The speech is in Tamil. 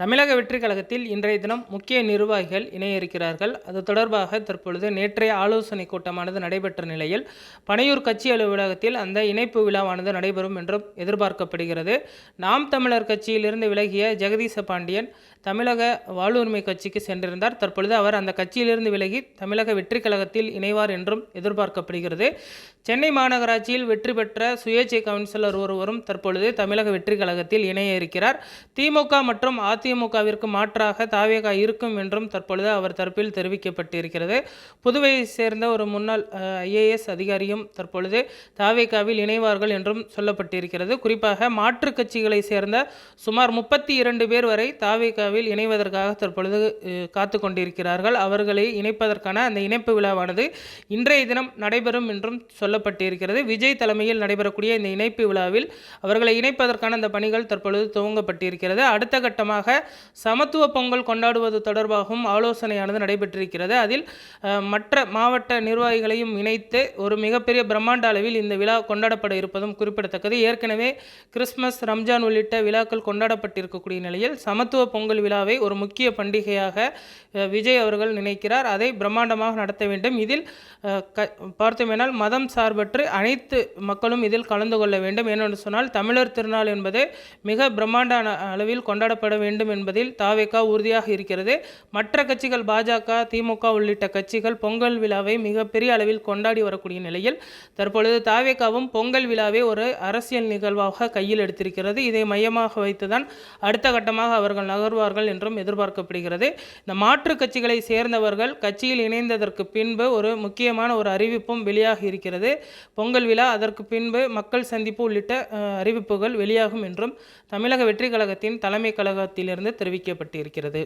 தமிழக வெற்றி கழகத்தில் இன்றைய தினம் முக்கிய நிர்வாகிகள் இணைய இருக்கிறார்கள் அது தொடர்பாக தற்பொழுது நேற்றைய ஆலோசனை கூட்டமானது நடைபெற்ற நிலையில் பனையூர் கட்சி அலுவலகத்தில் அந்த இணைப்பு விழாவானது நடைபெறும் என்றும் எதிர்பார்க்கப்படுகிறது. நாம் தமிழர் கட்சியிலிருந்து விலகிய ஜெகதீச பாண்டியன் தமிழக வாழ்வுரிமை கட்சிக்கு சென்றிருந்தார். தற்பொழுது அவர் அந்த கட்சியிலிருந்து விலகி தமிழக வெற்றி கழகத்தில் இணைவார் என்றும் எதிர்பார்க்கப்படுகிறது. சென்னை மாநகராட்சியில் வெற்றி பெற்ற சுயேட்சை கவுன்சிலர் ஒருவரும் தற்பொழுது தமிழக வெற்றிக் கழகத்தில் இணைய இருக்கிறார் திமுக மற்றும் அதிமுகவிற்கு மாற்றாக தாவேகா இருக்கும் என்றும் தற்பொழுது அவர் தரப்பில் தெரிவிக்கப்பட்டிருக்கிறது. புதுவையை சேர்ந்த ஒரு முன்னாள் ஐஏஎஸ் அதிகாரியும் தற்பொழுது தாவேகாவில் இணைவார்கள் என்றும் சொல்லப்பட்டிருக்கிறது. குறிப்பாக மாற்றுக் கட்சிகளை சேர்ந்த சுமார் முப்பத்தி இரண்டு பேர் வரை தாவேகாவில் இணைவதற்காக தற்பொழுது காத்து கொண்டிருக்கிறார்கள். அவர்களை இணைப்பதற்கான அந்த இணைப்பு விழாவானது இன்றைய தினம் நடைபெறும் என்றும் சொல்லப்பட்டிருக்கிறது. விஜய் தலைமையில் நடைபெறக்கூடிய இந்த இணைப்பு விழாவில் அவர்களை இணைப்பதற்கான அந்த பணிகள் தற்பொழுது துவங்கப்பட்டிருக்கிறது. அடுத்த கட்டமாக சமத்துவ பொங்கல் கொண்டாடுவது தொடர்பாகவும் ஆலோசனையானது நடைபெற்றிருக்கிறது. அதில் மற்ற மாவட்ட நிர்வாகிகளையும் இணைத்து ஒரு மிகப்பெரிய பிரம்மாண்ட அளவில் இந்த விழா கொண்டாடப்பட இருப்பதும் குறிப்பிடத்தக்கது. ஏற்கனவே கிறிஸ்மஸ் ரம்ஜான் உள்ளிட்ட விழாக்கள் கொண்டாடப்பட்டிருக்கக்கூடிய நிலையில் சமத்துவ பொங்கல் விழாவை ஒரு முக்கிய பண்டிகையாக விஜய் அவர்கள் நினைக்கிறார். அதை பிரம்மாண்டமாக நடத்த வேண்டும். இதில் க பார்த்தோமேனால் மதம் சார்பற்று அனைத்து மக்களும் இதில் கலந்து கொள்ள வேண்டும். ஏனென்று சொன்னால் தமிழர் திருநாள் என்பது மிக பிரம்மாண்ட அளவில் கொண்டாடப்பட வேண்டும். என்பதில் தாவேகா உறுதியாக இருக்கிறது. மற்ற கட்சிகள் பாஜக திமுக உள்ளிட்ட கட்சிகள் பொங்கல் விழாவை மிகப்பெரிய அளவில் கொண்டாடி வரக்கூடிய நிலையில் தற்பொழுது தாவேகாவும் பொங்கல் விழாவை ஒரு அரசியல் நிகழ்வாக கையில் எடுத்திருக்கிறது. இதை மையமாக வைத்துதான் அடுத்த கட்டமாக அவர்கள் நகர்வார்கள் என்றும் எதிர்பார்க்கப்படுகிறது. இந்த மாற்றுக் கட்சிகளை சேர்ந்தவர்கள் கட்சியில் இணைந்ததற்கு பின்பு ஒரு முக்கியமான ஒரு அறிவிப்பும் வெளியாகி இருக்கிறது. பொங்கல் விழா அதற்கு பின்பு மக்கள் சந்திப்பு உள்ளிட்ட அறிவிப்புகள் வெளியாகும் என்றும் தமிழக வெற்றி கழகத்தின் தலைமை கழகத்தில் இருந்து தெரிவிக்கப்பட்டிருக்கிறது.